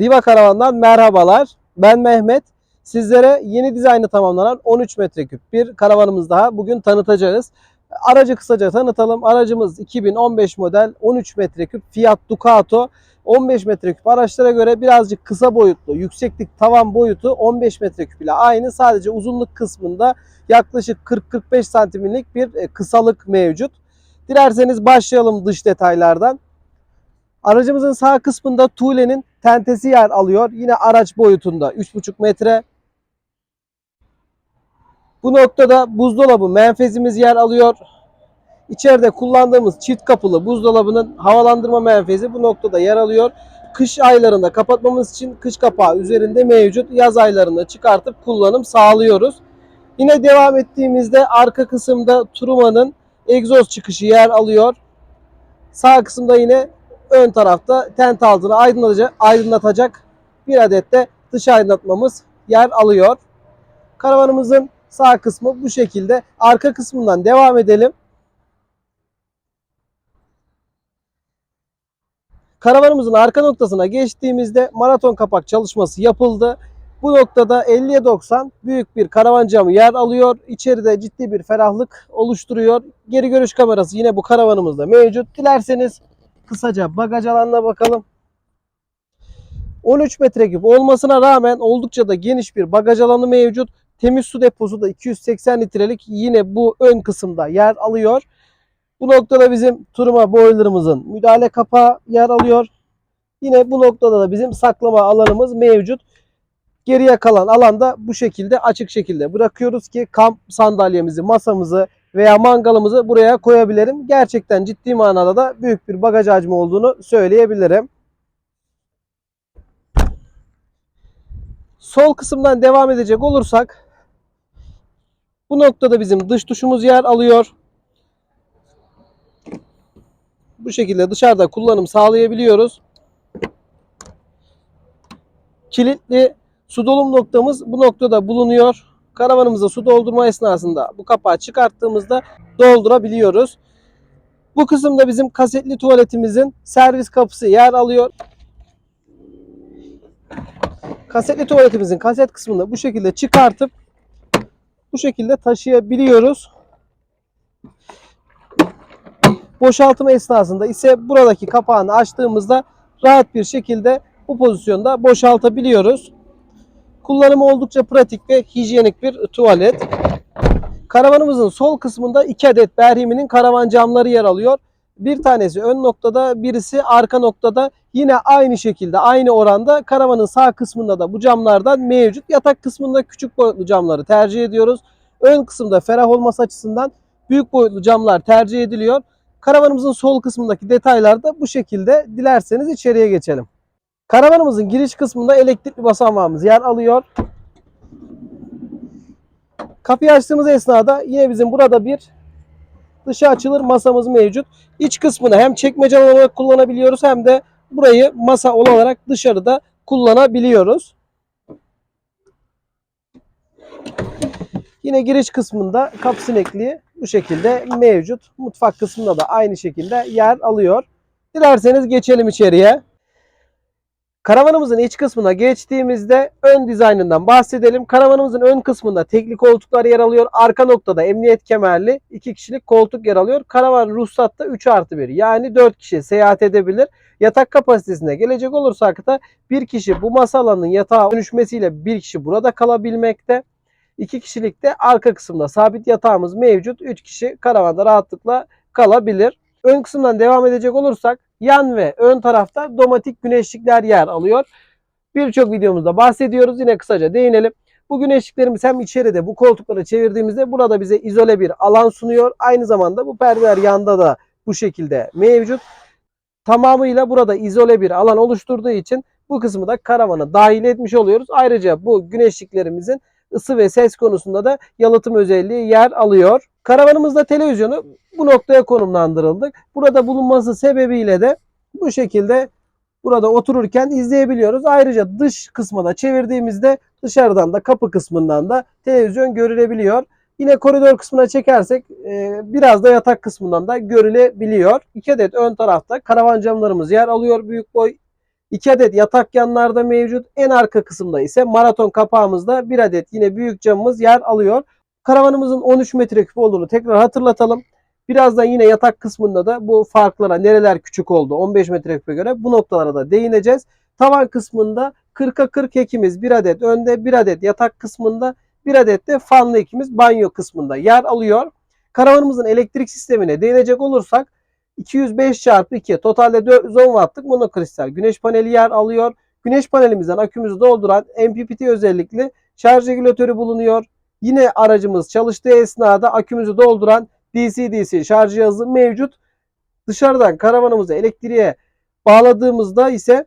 Riva Karavan'dan merhabalar. Ben Mehmet. Sizlere yeni dizaynı tamamlanan 13 metreküp bir karavanımız daha bugün tanıtacağız. Aracı kısaca tanıtalım. Aracımız 2015 model 13 metreküp Fiat Ducato. 15 metreküp araçlara göre birazcık kısa boyutlu, yükseklik tavan boyutu 15 metreküp ile aynı. Sadece uzunluk kısmında yaklaşık 40-45 santimlik bir e, kısalık mevcut. Dilerseniz başlayalım dış detaylardan. Aracımızın sağ kısmında tuğlenin tentesi yer alıyor. Yine araç boyutunda 3,5 metre. Bu noktada buzdolabı menfezimiz yer alıyor. İçeride kullandığımız çift kapılı buzdolabının havalandırma menfezi bu noktada yer alıyor. Kış aylarında kapatmamız için kış kapağı üzerinde mevcut. Yaz aylarında çıkartıp kullanım sağlıyoruz. Yine devam ettiğimizde arka kısımda Truma'nın egzoz çıkışı yer alıyor. Sağ kısımda yine ön tarafta tent altını aydınlatacak, aydınlatacak bir adet de dış aydınlatmamız yer alıyor. Karavanımızın sağ kısmı bu şekilde. Arka kısmından devam edelim. Karavanımızın arka noktasına geçtiğimizde maraton kapak çalışması yapıldı. Bu noktada 50'ye 90 büyük bir karavan camı yer alıyor. İçeride ciddi bir ferahlık oluşturuyor. Geri görüş kamerası yine bu karavanımızda mevcut. Dilerseniz kısaca bagaj alanına bakalım. 13 metreküp olmasına rağmen oldukça da geniş bir bagaj alanı mevcut. Temiz su deposu da 280 litrelik yine bu ön kısımda yer alıyor. Bu noktada bizim turuma boilerımızın müdahale kapağı yer alıyor. Yine bu noktada da bizim saklama alanımız mevcut. Geriye kalan alanda bu şekilde açık şekilde bırakıyoruz ki kamp sandalyemizi, masamızı veya mangalımızı buraya koyabilirim. Gerçekten ciddi manada da büyük bir bagaj hacmi olduğunu söyleyebilirim. Sol kısımdan devam edecek olursak bu noktada bizim dış duşumuz yer alıyor. Bu şekilde dışarıda kullanım sağlayabiliyoruz. Kilitli su dolum noktamız bu noktada bulunuyor. Karavanımıza su doldurma esnasında bu kapağı çıkarttığımızda doldurabiliyoruz. Bu kısımda bizim kasetli tuvaletimizin servis kapısı yer alıyor. Kasetli tuvaletimizin kaset kısmını bu şekilde çıkartıp bu şekilde taşıyabiliyoruz. Boşaltım esnasında ise buradaki kapağını açtığımızda rahat bir şekilde bu pozisyonda boşaltabiliyoruz. Kullanımı oldukça pratik ve hijyenik bir tuvalet. Karavanımızın sol kısmında 2 adet Berhimi'nin karavan camları yer alıyor. Bir tanesi ön noktada, birisi arka noktada. Yine aynı şekilde, aynı oranda karavanın sağ kısmında da bu camlardan mevcut. Yatak kısmında küçük boyutlu camları tercih ediyoruz. Ön kısımda ferah olması açısından büyük boyutlu camlar tercih ediliyor. Karavanımızın sol kısmındaki detaylar da bu şekilde. Dilerseniz içeriye geçelim. Karavanımızın giriş kısmında elektrikli basamağımız yer alıyor. Kapıyı açtığımız esnada yine bizim burada bir dışa açılır masamız mevcut. İç kısmını hem çekmece olarak kullanabiliyoruz hem de burayı masa olarak dışarıda kullanabiliyoruz. Yine giriş kısmında kapı sinekliği bu şekilde mevcut. Mutfak kısmında da aynı şekilde yer alıyor. Dilerseniz geçelim içeriye. Karavanımızın iç kısmına geçtiğimizde ön dizaynından bahsedelim. Karavanımızın ön kısmında tekli koltuklar yer alıyor. Arka noktada emniyet kemerli 2 kişilik koltuk yer alıyor. Karavan ruhsatta 3 artı 1 yani 4 kişi seyahat edebilir. Yatak kapasitesine gelecek olursak da bir kişi bu masa alanının yatağa dönüşmesiyle bir kişi burada kalabilmekte. 2 kişilik de arka kısımda sabit yatağımız mevcut. 3 kişi karavanda rahatlıkla kalabilir. Ön kısımdan devam edecek olursak yan ve ön tarafta domatik güneşlikler yer alıyor. Birçok videomuzda bahsediyoruz. Yine kısaca değinelim. Bu güneşliklerimiz hem içeride bu koltukları çevirdiğimizde burada bize izole bir alan sunuyor. Aynı zamanda bu perdeler yanda da bu şekilde mevcut. Tamamıyla burada izole bir alan oluşturduğu için bu kısmı da karavana dahil etmiş oluyoruz. Ayrıca bu güneşliklerimizin ısı ve ses konusunda da yalıtım özelliği yer alıyor. Karavanımızda televizyonu bu noktaya konumlandırıldık. Burada bulunması sebebiyle de bu şekilde burada otururken izleyebiliyoruz. Ayrıca dış kısmına da çevirdiğimizde dışarıdan da kapı kısmından da televizyon görülebiliyor. Yine koridor kısmına çekersek e, biraz da yatak kısmından da görülebiliyor. İki adet ön tarafta karavan camlarımız yer alıyor büyük boy. 2 adet yatak yanlarda mevcut. En arka kısımda ise maraton kapağımızda 1 adet yine büyük camımız yer alıyor. Karavanımızın 13 metreküp olduğunu tekrar hatırlatalım. Birazdan yine yatak kısmında da bu farklara nereler küçük oldu 15 metreküpe göre bu noktalara da değineceğiz. Tavan kısmında 40'a 40 ekimiz 1 adet önde 1 adet yatak kısmında 1 adet de fanlı ekimiz banyo kısmında yer alıyor. Karavanımızın elektrik sistemine değinecek olursak 205 çarpı 2 totalde 410 wattlık monokristal güneş paneli yer alıyor. Güneş panelimizden akümüzü dolduran MPPT özellikli şarj regülatörü bulunuyor. Yine aracımız çalıştığı esnada akümüzü dolduran DC-DC şarj cihazı mevcut. Dışarıdan karavanımızı elektriğe bağladığımızda ise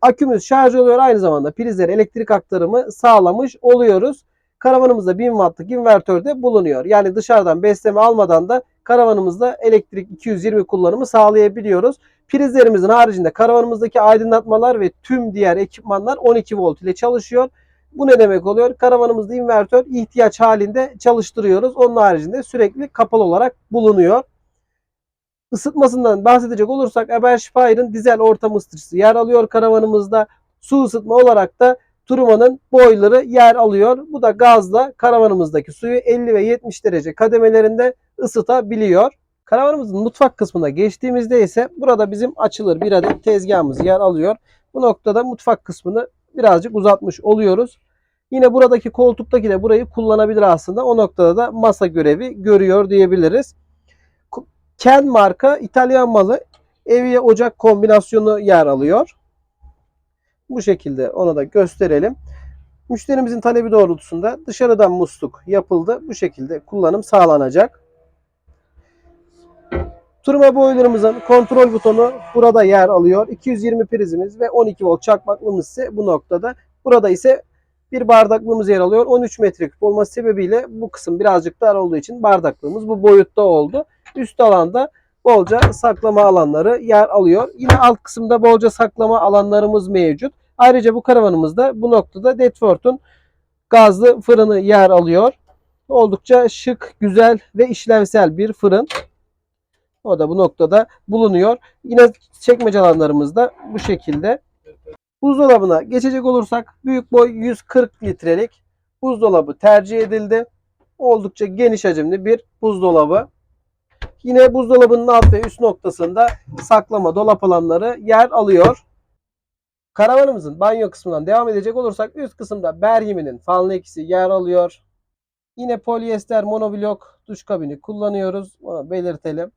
akümüz şarj oluyor. Aynı zamanda prizlere elektrik aktarımı sağlamış oluyoruz. Karavanımızda 1000 wattlık invertör de bulunuyor. Yani dışarıdan besleme almadan da karavanımızda elektrik 220 kullanımı sağlayabiliyoruz. Prizlerimizin haricinde karavanımızdaki aydınlatmalar ve tüm diğer ekipmanlar 12 volt ile çalışıyor. Bu ne demek oluyor? Karavanımızda invertör ihtiyaç halinde çalıştırıyoruz. Onun haricinde sürekli kapalı olarak bulunuyor. Isıtmasından bahsedecek olursak Eberspire'ın dizel ortam ısıtıcısı yer alıyor karavanımızda. Su ısıtma olarak da Turuma'nın boiler'ı yer alıyor. Bu da gazla karavanımızdaki suyu 50 ve 70 derece kademelerinde ısıtabiliyor. Karavanımızın mutfak kısmına geçtiğimizde ise burada bizim açılır bir adet tezgahımız yer alıyor. Bu noktada mutfak kısmını birazcık uzatmış oluyoruz. Yine buradaki koltuktaki de burayı kullanabilir aslında. O noktada da masa görevi görüyor diyebiliriz. Ken marka İtalyan malı evye ocak kombinasyonu yer alıyor. Bu şekilde onu da gösterelim. Müşterimizin talebi doğrultusunda dışarıdan musluk yapıldı. Bu şekilde kullanım sağlanacak. Turma boilerımızın kontrol butonu burada yer alıyor. 220 prizimiz ve 12 volt çakmaklığımız ise bu noktada. Burada ise bir bardaklığımız yer alıyor. 13 metreküp olması sebebiyle bu kısım birazcık dar olduğu için bardaklığımız bu boyutta oldu. Üst alanda bolca saklama alanları yer alıyor. Yine alt kısımda bolca saklama alanlarımız mevcut. Ayrıca bu karavanımızda bu noktada Detford'un gazlı fırını yer alıyor. Oldukça şık, güzel ve işlevsel bir fırın. O da bu noktada bulunuyor. Yine çekmece alanlarımız da bu şekilde. Buzdolabına geçecek olursak büyük boy 140 litrelik buzdolabı tercih edildi. Oldukça geniş hacimli bir buzdolabı. Yine buzdolabının alt ve üst noktasında saklama dolap alanları yer alıyor. Karavanımızın banyo kısmından devam edecek olursak üst kısımda Berhim'in fanlı ikisi yer alıyor. Yine polyester monoblok duş kabini kullanıyoruz. Onu belirtelim.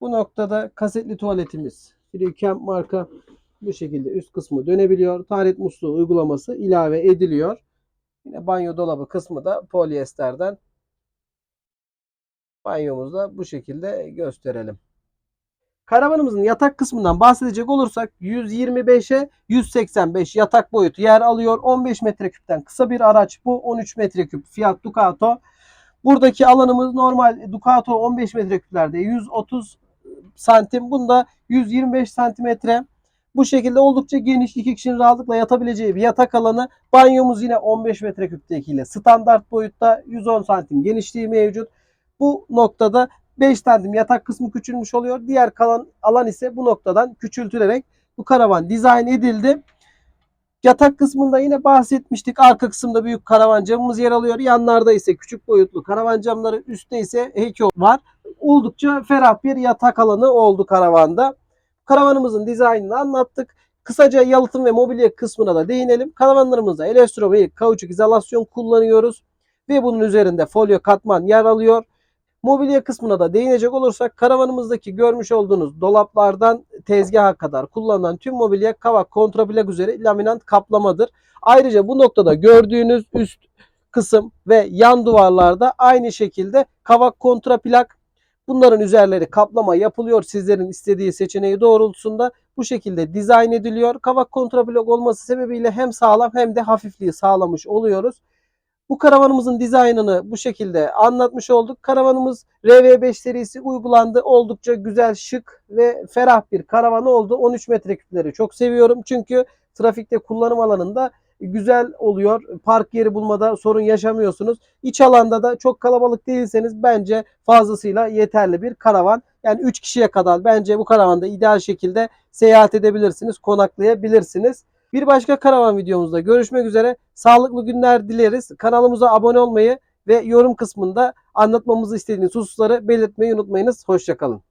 Bu noktada kasetli tuvaletimiz Freecamp marka bu şekilde üst kısmı dönebiliyor. Taharet musluğu uygulaması ilave ediliyor. Yine banyo dolabı kısmı da polyesterden. Banyomuzda bu şekilde gösterelim. Karavanımızın yatak kısmından bahsedecek olursak 125'e 185 yatak boyutu yer alıyor. 15 metreküpten kısa bir araç bu. 13 metreküp Fiat Ducato. Buradaki alanımız normal Ducato 15 metreküplerde 130 santim. Bunda 125 santimetre. Bu şekilde oldukça geniş iki kişinin rahatlıkla yatabileceği bir yatak alanı. Banyomuz yine 15 metreküptekiyle standart boyutta 110 santim genişliği mevcut. Bu noktada 5 santim yatak kısmı küçülmüş oluyor. Diğer kalan alan ise bu noktadan küçültülerek bu karavan dizayn edildi. Yatak kısmında yine bahsetmiştik. Arka kısımda büyük karavan camımız yer alıyor. Yanlarda ise küçük boyutlu karavan camları. Üstte ise heykel var. Oldukça ferah bir yatak alanı oldu karavanda. Karavanımızın dizaynını anlattık. Kısaca yalıtım ve mobilya kısmına da değinelim. Karavanlarımızda elektromik kauçuk izolasyon kullanıyoruz. Ve bunun üzerinde folyo katman yer alıyor. Mobilya kısmına da değinecek olursak karavanımızdaki görmüş olduğunuz dolaplardan tezgaha kadar kullanılan tüm mobilya kavak kontraplak üzeri laminant kaplamadır. Ayrıca bu noktada gördüğünüz üst kısım ve yan duvarlarda aynı şekilde kavak kontraplak bunların üzerleri kaplama yapılıyor. Sizlerin istediği seçeneği doğrultusunda bu şekilde dizayn ediliyor. Kavak kontraplak olması sebebiyle hem sağlam hem de hafifliği sağlamış oluyoruz. Bu karavanımızın dizaynını bu şekilde anlatmış olduk. Karavanımız RV5 serisi uygulandı. Oldukça güzel, şık ve ferah bir karavan oldu. 13 metreküpleri çok seviyorum. Çünkü trafikte kullanım alanında güzel oluyor. Park yeri bulmada sorun yaşamıyorsunuz. İç alanda da çok kalabalık değilseniz bence fazlasıyla yeterli bir karavan. Yani 3 kişiye kadar bence bu karavanda ideal şekilde seyahat edebilirsiniz, konaklayabilirsiniz. Bir başka karavan videomuzda görüşmek üzere. Sağlıklı günler dileriz. Kanalımıza abone olmayı ve yorum kısmında anlatmamızı istediğiniz hususları belirtmeyi unutmayınız. Hoşçakalın.